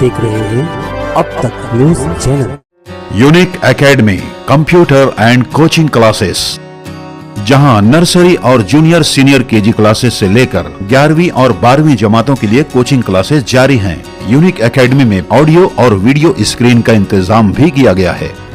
देख रहे हैं अब तक news channel. Unique academy, computer and coaching classes, जहाँ नर्सरी और जूनियर सीनियर केजी क्लासेस से लेकर 11वीं और 12वीं जमातों के लिए कोचिंग क्लासेस जारी हैं। यूनिक एकेडमी में ऑडियो और वीडियो स्क्रीन का इंतज़ाम भी किया गया है।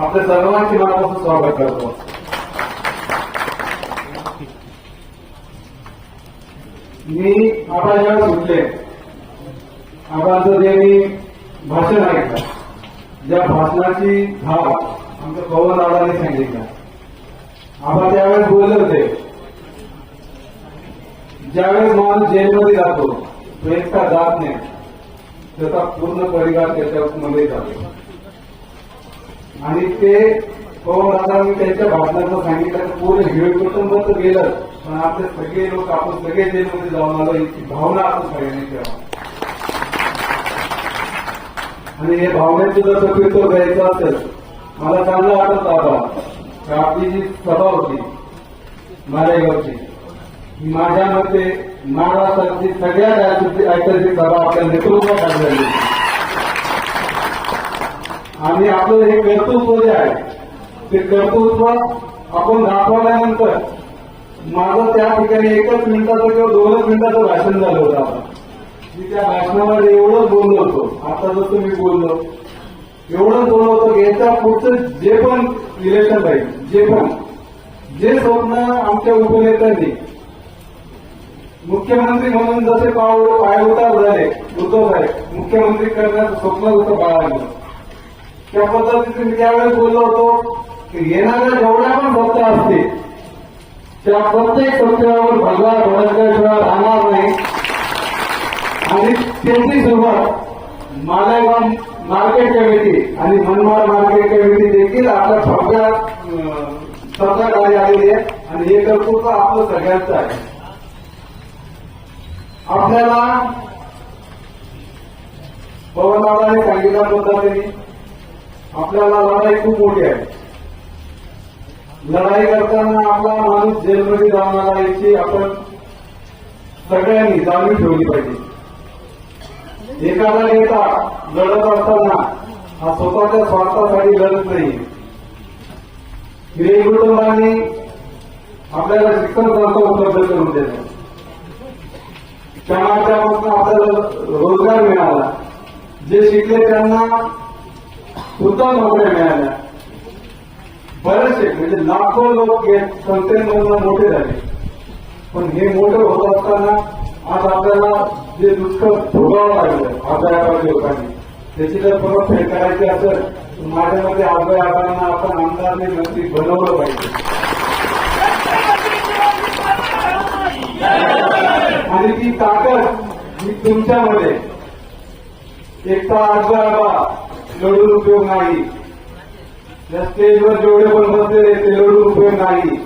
आपल्या सर्वांचे मनापासून स्वागत करतो. मी आपण जेव्हा सुटले आबांचं जे मी भाषण ऐकलं ज्या भाषणाची भाव आमच्या पवन दादाने सांगितला. आबा त्यावेळेस बोलले होते. ज्यावेळेस माणूस जेलमध्ये जातो तो एकटा जात नाही. त्याचा पूर्ण परिवार त्याच्यामध्ये जातो. आणि ते पवन मी त्यांच्या भाषणातून सांगितलं पूर्ण हिरो कुटुंब तर गेलं पण आपले सगळे लोक आपण सगळे जेलमध्ये जाऊन आलो याची भावना आपण सगळ्यांनी ठेवा आणि हे भावनेचं जर प्रकृत्व घ्यायचं असेल मला चांगलं वाटत आता आपली जी सभा होती मालेगावची माझ्या मते महाराष्ट्राची सगळ्या राज्याची ऐतिहासिक सभा आपल्या नेतृत्वात झाली आणि आपलं हे कर्तृत्व जे आहे ते कर्तृत्व आपण दाखवल्यानंतर माझं त्या ठिकाणी एकच मिनिटाचं किंवा दोनच मिनिटाचं भाषण झालं होतं आपण मी त्या भाषणावर एवढंच बोललो होतो. आता जसं मी बोललो एवढंच बोललो होतो की याच्या पुढचं जे पण इलेक्शन राहील जे पण जे स्वप्न आमच्या उपनेत्यांनी मुख्यमंत्री म्हणून जसे पाऊल पायउतार झाले उद्धव साहेब मुख्यमंत्री करण्याचं स्वप्न होतं बाळा त्या पद्धतीने मी त्यावेळेस बोललो होतो की येणाऱ्या जेवढ्या पण भक्त असतील त्या प्रत्येक सत्तेवर भगवा भडकल्याशिवाय राहणार नाही. आणि त्यांची सुरुवात मालेगाव मार्केट कमिटी आणि मनमाड मार्केट कमिटी देखील आपल्या सगळ्या सध्या सत्ताखाली आलेली आहे. आणि हे कर्तृत्व आपलं सगळ्यांचं आहे. आपल्याला पवनदादाने सांगितल्या पद्धतीने आपल्याला लढाई खूप मोठी आहे. लढाई करताना आपला माणूस जेलमध्ये जाणार याची आपण सगळ्यांनी जाणीव ठेवली पाहिजे. एखादा नेता लढत असताना हा स्वतःच्या स्वार्थासाठी लढत नाही. हिरे कुटुंबांनी आपल्याला शिक्षण संस्था उपलब्ध करून दिल्या त्या आपल्याला रोजगार मिळाला. जे शिकले त्यांना सुद्धा नोकऱ्या मिळाल्या. बरेचसे म्हणजे लाखो लोक हे संस्थेमधून मोठे झाले. पण हे मोठे होत असताना आज आपल्याला जे दुष्कळ भोगावं लागलं आजाराच्या लोकांनी त्याची जर परत फेड करायची असेल तर माझ्या मते आजारांना आपण आमदारने मंत्री बनवलं पाहिजे. आणि ती ताकद ही तुमच्यामध्ये. एकटा आजोबा लढून उपयोग नाही. या स्टेजवर जेवढे पण बसलेले ते लढून उपयोग नाही.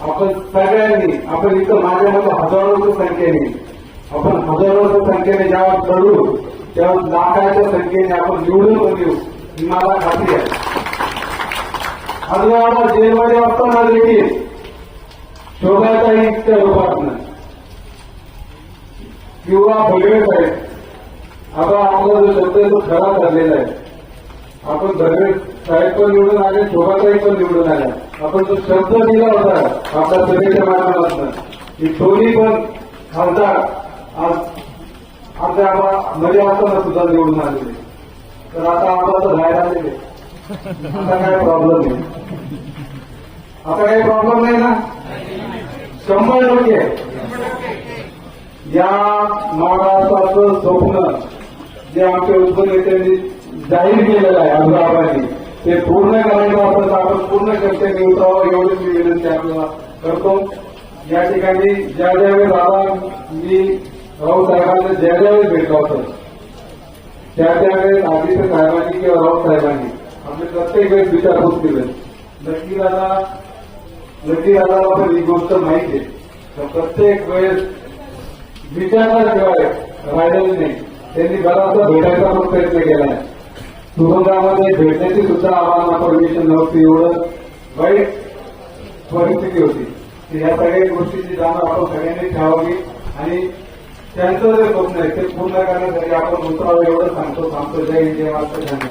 आपण सगळ्यांनी आपण इथं माझ्या मते हजारोच्या संख्येने आपण हजारोच्या संख्येने ज्यावर लढू त्यावर लाखाच्या संख्येने आपण निवडून पण ही मला खात्री आहे. आजोबा जेलमध्ये असताना देखील शोधायचा त्या रूपातनं किंवा भगवे साहेब आता आपला जो शब्द आहे तो खरा ठरलेला आहे. आपण भगवे साहेब पण निवडून आले शोभाताई पण निवडून आल्या. आपण जो शब्द दिला होता आपल्या सभेच्या माध्यमातून. की दोन्ही पण खासदार आज आपल्या मध्ये असताना सुद्धा निवडून आलेले. तर आता आपण तर बाहेर आलेले. आता काय प्रॉब्लेम नाही आता काही प्रॉब्लेम नाही ना? शंभर टक्के. या महाराष्ट्राचं स्वप्न जे आमच्या उपनेत्यांनी जाहीर केलेलं आहे अमरावती ते पूर्ण करायचं असेल आपण पूर्ण कर्तव्य उतरावं एवढीच मी विनंती आपल्याला करतो. या ठिकाणी ज्या ज्यावेळी दादा मी राऊत साहेबांना ज्या ज्यावेळेस भेटलो होतो त्या त्यावेळेस आदित्य साहेबांनी किंवा राऊत साहेबांनी आपले प्रत्येक वेळेस विचारपूस केलं. नक्की दादा नक्की दादाला पण ही गोष्ट माहिती आहे. तर प्रत्येक वेळेस विचारल्याशिवाय राहिलेलं नाही. त्यांनी बराचसा भेटायचा पण प्रयत्न केला आहे. तुरुंगामध्ये भेटण्याची सुद्धा आम्हाला परमिशन नव्हती एवढं वाईट परिस्थिती होती. या सगळ्या गोष्टीची जाणीव आपण सगळ्यांनी ठेवावी आणि त्यांचं जे स्वप्न आहे ते पूर्ण करण्यासाठी आपण उतरावं एवढं सांगतो. सांगतो जय हिंद जय महाराष्ट्र.